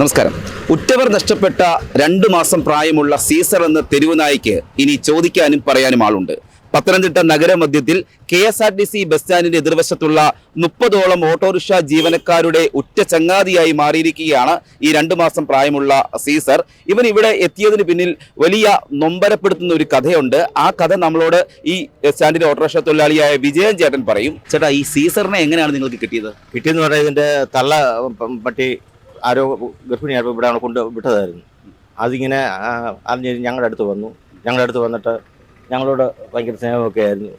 നമസ്കാരം. ഉറ്റവർ നഷ്ടപ്പെട്ട രണ്ട് മാസം പ്രായമുള്ള സീസർ എന്ന തെരുവുനായിക്ക് ഇനി ചോദിക്കാനും പറയാനും ആളുണ്ട്. Pathanamthitta നഗരമധ്യത്തിൽ K S R T C bus സ്റ്റാൻഡിന്റെ എതിർവശത്തുള്ള മുപ്പതോളം ഓട്ടോറിക്ഷ ജീവനക്കാരുടെ ഉറ്റ ചങ്ങാതിയായി മാറിയിരിക്കുകയാണ് ഈ രണ്ടു മാസം പ്രായമുള്ള സീസർ. ഇവൻ ഇവിടെ എത്തിയതിന് പിന്നിൽ വലിയ നൊമ്പരപ്പെടുത്തുന്ന ഒരു കഥയുണ്ട്. ആ കഥ നമ്മളോട് ഈ സ്റ്റാൻഡിലെ ഓട്ടോറിക്ഷ തൊഴിലാളിയായ വിജയൻ ചേട്ടൻ പറയും. ചേട്ടാ ഈ സീസറിനെ എങ്ങനെയാണ് നിങ്ങൾക്ക് കിട്ടിയത്? കിട്ടിയെന്ന് ഇതിന്റെ തള്ള പട്ടി ആരോ ഗർഭിണിയായിട്ട് ഇവിടെ കൊണ്ട് വിട്ടതായിരുന്നു. അതിങ്ങനെ അറിഞ്ഞ് ഞങ്ങളുടെ അടുത്ത് വന്നു. ഞങ്ങളുടെ അടുത്ത് വന്നിട്ട് ഞങ്ങളോട് ഭയങ്കര സ്നേഹമൊക്കെ ആയിരുന്നു.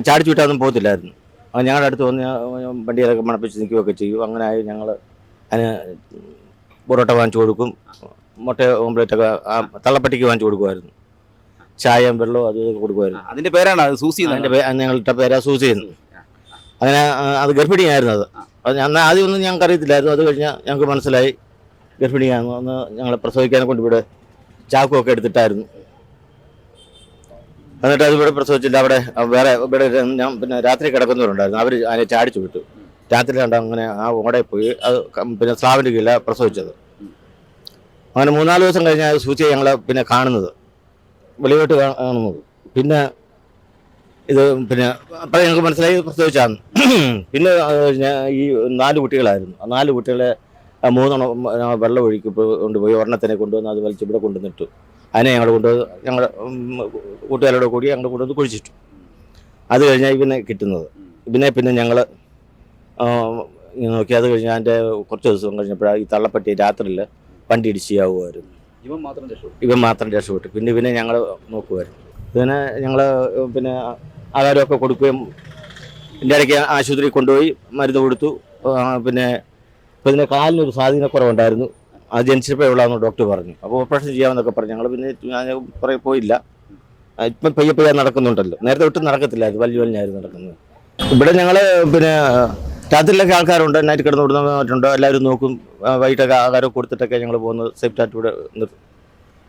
ചാടിച്ചു വിട്ടാതൊന്നും പോകത്തില്ലായിരുന്നു. അപ്പം ഞങ്ങളുടെ അടുത്ത് വന്ന് വണ്ടിയിലൊക്കെ മണപ്പിച്ച് നിൽക്കുകയൊക്കെ ചെയ്യും. അങ്ങനെ ആയി ഞങ്ങൾ അതിന് പൊറോട്ട വാങ്ങിച്ചു കൊടുക്കും. മുട്ട ഓംപ്ലേറ്റൊക്കെ ആ തള്ളപ്പട്ടിക്ക് വാങ്ങിച്ചു കൊടുക്കുമായിരുന്നു. ചായയും വെള്ളവും അത് കൊടുക്കുമായിരുന്നു. അതിന്റെ പേരാണ് സൂസി പേ- ഞങ്ങളുടെ പേരാ സൂസി എന്ന്. അങ്ങനെ അത് ഗർഭിണിയായിരുന്നു അത്. അത് ആദ്യം ഒന്നും ഞങ്ങൾക്ക് അറിയത്തില്ലായിരുന്നു. അത് കഴിഞ്ഞാൽ ഞങ്ങൾക്ക് മനസ്സിലായി. ഗർഭിണിയാണ് ഒന്ന് ഞങ്ങളെ പ്രസവിക്കാനെ കൊണ്ട് ഇവിടെ ചാക്കുമൊക്കെ എടുത്തിട്ടായിരുന്നു. എന്നിട്ട് അത് ഇവിടെ പ്രസവിച്ചില്ല. അവിടെ വേറെ ഇവിടെ ഞാൻ പിന്നെ രാത്രി കിടക്കുന്നവരുണ്ടായിരുന്നു. അവർ അതിനെ ചാടിച്ചു വിട്ടു. രാത്രി കണ്ട അങ്ങനെ ആ ഓടെ പോയി. അത് പിന്നെ സ്ലാവിന്റെ കീഴിലാണ് പ്രസവിച്ചത്. അങ്ങനെ മൂന്നാൽ ദിവസം കഴിഞ്ഞാൽ സൂചിയെ ഞങ്ങൾ പിന്നെ കാണുന്നത്. വെളിയോട്ട് കാണുന്നത്. പിന്നെ ഇത് പിന്നെ അപ്പോൾ ഞങ്ങൾക്ക് മനസ്സിലായി പ്രസവിച്ചാണ് പിന്നെ ഈ നാല് കുട്ടികളായിരുന്നു. ആ നാല് കുട്ടികളെ മൂന്നെണ്ണം വെള്ളം ഒഴുക്കി പോയി- കൊണ്ടുപോയി ഒരെണ്ണത്തിനെ കൊണ്ടുവന്ന് അത് വലിച്ച് ഇവിടെ കൊണ്ടുവന്നിട്ടു. അതിനെ ഞങ്ങൾ കൊണ്ടുവന്ന് ഞങ്ങളുടെ കൂട്ടുകാരോട് കൂടി ഞങ്ങൾ കൊണ്ടുവന്ന് കുഴിച്ചിട്ടു. അത് കഴിഞ്ഞാൽ ഇവനെ കിട്ടുന്നത്. ഇവനെ പിന്നെ ഞങ്ങൾ നോക്കി അത് കഴിഞ്ഞ് അതിന്റെ കുറച്ച് ദിവസം കഴിഞ്ഞപ്പോഴാണ് ഈ തള്ളപ്പെട്ടി രാത്രിയിൽ വണ്ടി ഇടിച്ച് ആവുമായിരുന്നു ഇവൻ മാത്രം രക്ഷപ്പെട്ടു. ഇവൻ മാത്രം രക്ഷപ്പെട്ടു. പിന്നെ ഇവനെ ഞങ്ങൾ നോക്കുമായിരുന്നു ഇതിനെ ഞങ്ങൾ പിന്നെ ആഹാരമൊക്കെ കൊടുക്കുകയും എന്റെ ഇടയ്ക്ക് ആശുപത്രിയിൽ കൊണ്ടുപോയി മരുന്ന് കൊടുത്തു. പിന്നെ ഇപ്പം ഇതിന്റെ കാലിനൊരു സ്വാധീനക്കുറവുണ്ടായിരുന്നു. അത് ജനിച്ചപ്പോൾ ഉള്ളതെന്ന് ഡോക്ടർ പറഞ്ഞു. അപ്പോൾ ഓപ്പറേഷൻ ചെയ്യാമെന്നൊക്കെ പറഞ്ഞു. ഞങ്ങൾ പിന്നെ ഞാൻ കുറേ പോയില്ല. ഇപ്പം പയ്യെ പയ്യെ നടക്കുന്നുണ്ടല്ലോ. നേരത്തെ ഒട്ടും നടക്കത്തില്ല. അത് വലിയ വലിയായിരുന്നു നടക്കുന്നത്. ഇവിടെ ഞങ്ങൾ പിന്നെ രാത്രിയിലൊക്കെ ആൾക്കാരുണ്ട്. നൈറ്റ് കിടന്ന് വിടുന്നവരുണ്ട് എല്ലാവരും നോക്കും. വൈകിട്ടൊക്കെ ആഹാരം കൊടുത്തിട്ടൊക്കെ ഞങ്ങൾ പോകുന്നത്. സേഫ്റ്റായിട്ട് ഇവിടെ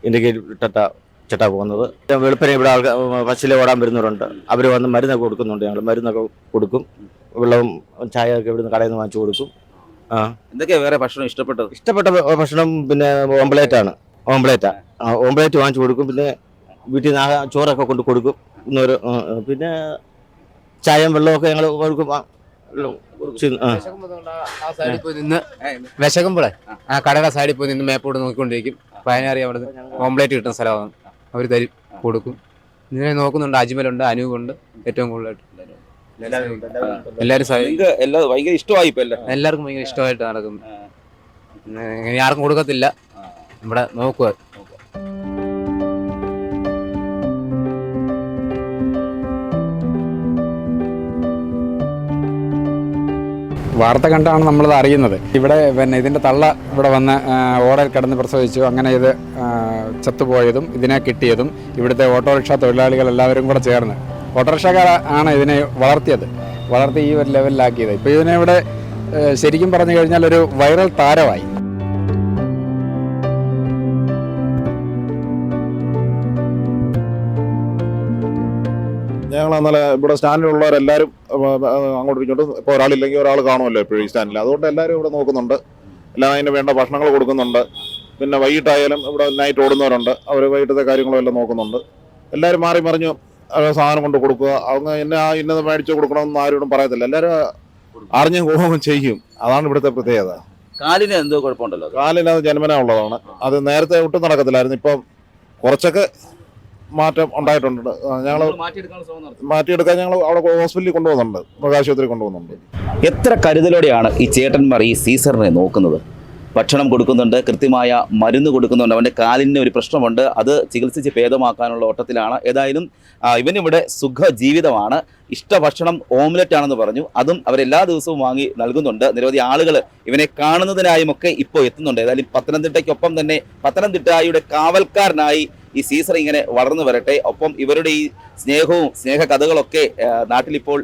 ഇൻഡിക്കേറ്റ് ഇട്ടിട്ടാ ചേട്ടാ പോകുന്നത്. വെളുപ്പിനെ ഇവിടെ ആൾക്കാർ ബസ്സിൽ ഓടാൻ വരുന്നവരുണ്ട്. അവർ വന്ന് മരുന്നൊക്കെ കൊടുക്കുന്നുണ്ട് ഞങ്ങൾ മരുന്നൊക്കെ കൊടുക്കും. വെള്ളവും ചായ ഒക്കെ ഇവിടുന്ന് കടയിൽ നിന്ന് വാങ്ങിച്ചു കൊടുക്കും. ആ. എന്തൊക്കെയാണ് വേറെ ഭക്ഷണം ഇഷ്ടപ്പെട്ടത്? ഇഷ്ടപ്പെട്ട ഭക്ഷണം പിന്നെ ഓംപ്ലേറ്റ് ആണ് ഓംപ്ലേറ്റാ. ആ ഓംപ്ലേറ്റ് വാങ്ങിച്ചു കൊടുക്കും. പിന്നെ വീട്ടിൽ നിന്ന് ആ ചോറൊക്കെ കൊണ്ട് കൊടുക്കും. ഇന്നൊരു പിന്നെ ചായയും വെള്ളമൊക്കെ ഞങ്ങൾ കൊടുക്കും. ആ, ആ ആ. സൈഡിൽ പോയി നിന്ന് വിശക്കുമ്പോഴേ ആ കടയുടെ സൈഡിൽ പോയി നിന്ന് മേപ്പോട്ട് നോക്കിക്കൊണ്ടിരിക്കും. പതിനാറി അവിടെ ഓംപ്ലേറ്റ് കിട്ടുന്ന സ്ഥലമാണ്. അവർ തരും കൊടുക്കും. ഇതിനെ നോക്കുന്നുണ്ട്. അജ്മലുണ്ട് അനൂപുണ്ട് ഏറ്റവും കൂടുതലായിട്ട്. എല്ലാവരും ഭയങ്കര ഇഷ്ടമായി എല്ലാവർക്കും ഭയങ്കര ഇഷ്ടമായിട്ട് നടക്കും ഇങ്ങനെ ആർക്കും കൊടുക്കത്തില്ല. ഇവിടെ നോക്കുക വാർത്ത കണ്ടാണ് നമ്മളത് അറിയുന്നത്. ഇവിടെ പിന്നെ ഇതിന്റെ തള്ള ഇവിടെ വന്ന് ഓടൽ ഓടയിൽ കിടന്ന് പ്രസവിച്ചു. അങ്ങനെ ഇത് ആ, ചത്തുപോയതും ഇതിനെ കിട്ടിയതും ഇവിടുത്തെ ഓട്ടോറിക്ഷ തൊഴിലാളികൾ എല്ലാവരും കൂടെ ചേർന്ന്. ഓട്ടോറിക്ഷക്കാർ ആണ് ഇതിനെ വളർത്തിയത്. വളർത്തി ഈ ഒരു ലെവലിലാക്കിയത്. ഇപ്പോൾ ഇതിനെ ഇവിടെ ശരിക്കും പറഞ്ഞു കഴിഞ്ഞാൽ ഒരു വൈറൽ താരമായി. ഞങ്ങൾ അന്നലെ ഇവിടെ സ്റ്റാൻഡിലുള്ളവരെല്ലാവരും അങ്ങോട്ട് ഇങ്ങോട്ടും ഇപ്പോൾ ഒരാളില്ലെങ്കിൽ ഒരാൾ കാണുമല്ലോ എപ്പോഴും ഈ സ്റ്റാൻഡിൽ. അതുകൊണ്ട് എല്ലാവരും ഇവിടെ നോക്കുന്നുണ്ട്. എല്ലാം അതിന് വേണ്ട ഭക്ഷണങ്ങൾ കൊടുക്കുന്നുണ്ട്. പിന്നെ വൈകിട്ടായാലും ഇവിടെ നൈറ്റ് ഓടുന്നവരുണ്ട് അവർ വൈകിട്ടത്തെ കാര്യങ്ങളും എല്ലാം നോക്കുന്നുണ്ട് എല്ലാവരും മാറി മറിഞ്ഞു ആ സാധനം കൊണ്ട് കൊടുക്കുക அவங்க എന്നെ ആ ഇന്നത് മേടിച്ച് കൊടുക്കണമെന്ന് ആരോടും പറയത്തില്ല എല്ലാവരും അറിഞ്ഞും പോകുകയും ചെയ്യും അതാണ് ഇവിടുത്തെ പ്രത്യേകത കാലിന് എന്തോ കുഴപ്പമുണ്ടല്ലോ അത്. കാലിന് അത് ജന്മന ഉള്ളതാണ് അത് നേരത്തെ ഒട്ടും നടക്കത്തില്ലായിരുന്നു ഇപ്പം കുറച്ചൊക്കെ മാറ്റം ഉണ്ടായിട്ടുണ്ട് ഞങ്ങൾ നിങ്ങൾ മാറ്റിയെടുക്കാനുള്ള ശ്രമം നടത്തും. മാറ്റിയെടുക്കാൻ ഞങ്ങൾ അവിടെ ഹോസ്പിറ്റലിൽ കൊണ്ടുപോകുന്നുണ്ട് മൃഗാശുപത്രി കൊണ്ടുപോകുന്നുണ്ട് എത്ര കരുതലോടെയാണ് ഈ ചേട്ടന്മാർ ഈ സീസറിനെ നോക്കുന്നത് ഭക്ഷണം കൊടുക്കുന്നുണ്ട് കൃത്യമായ മരുന്ന് കൊടുക്കുന്നുണ്ട്. അവന്റെ കാലിന് ഒരു പ്രശ്നമുണ്ട്. അത് ചികിത്സിച്ച് ഭേദമാക്കാനുള്ള ഓട്ടത്തിലാണ്. ഏതായാലും ഇവനിവിടെ സുഖജീവിതമാണ്. ഇഷ്ട ഭക്ഷണം ഓംലെറ്റ് ആണെന്ന് പറഞ്ഞു. അതും അവരെല്ലാ ദിവസവും വാങ്ങി നൽകുന്നുണ്ട്. നിരവധി ആളുകൾ ഇവനെ കാണുന്നതിനായും ഒക്കെ ഇപ്പോൾ എത്തുന്നുണ്ട്. ഏതായാലും പത്തനംതിട്ടയ്ക്കൊപ്പം തന്നെ പത്തനംതിട്ടയുടെ കാവൽക്കാരനായി ഈ സീസർ ഇങ്ങനെ വളർന്നു വരട്ടെ. ഒപ്പം ഇവരുടെ ഈ സ്നേഹവും സ്നേഹ കഥകളൊക്കെ നാട്ടിലിപ്പോൾ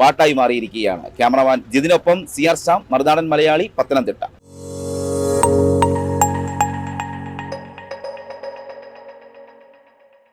പാട്ടായി മാറിയിരിക്കുകയാണ്. ക്യാമറമാൻ ജിതിനൊപ്പം സി ആർ ശ്യാം മറുനാടൻ മലയാളി പത്തനംതിട്ട.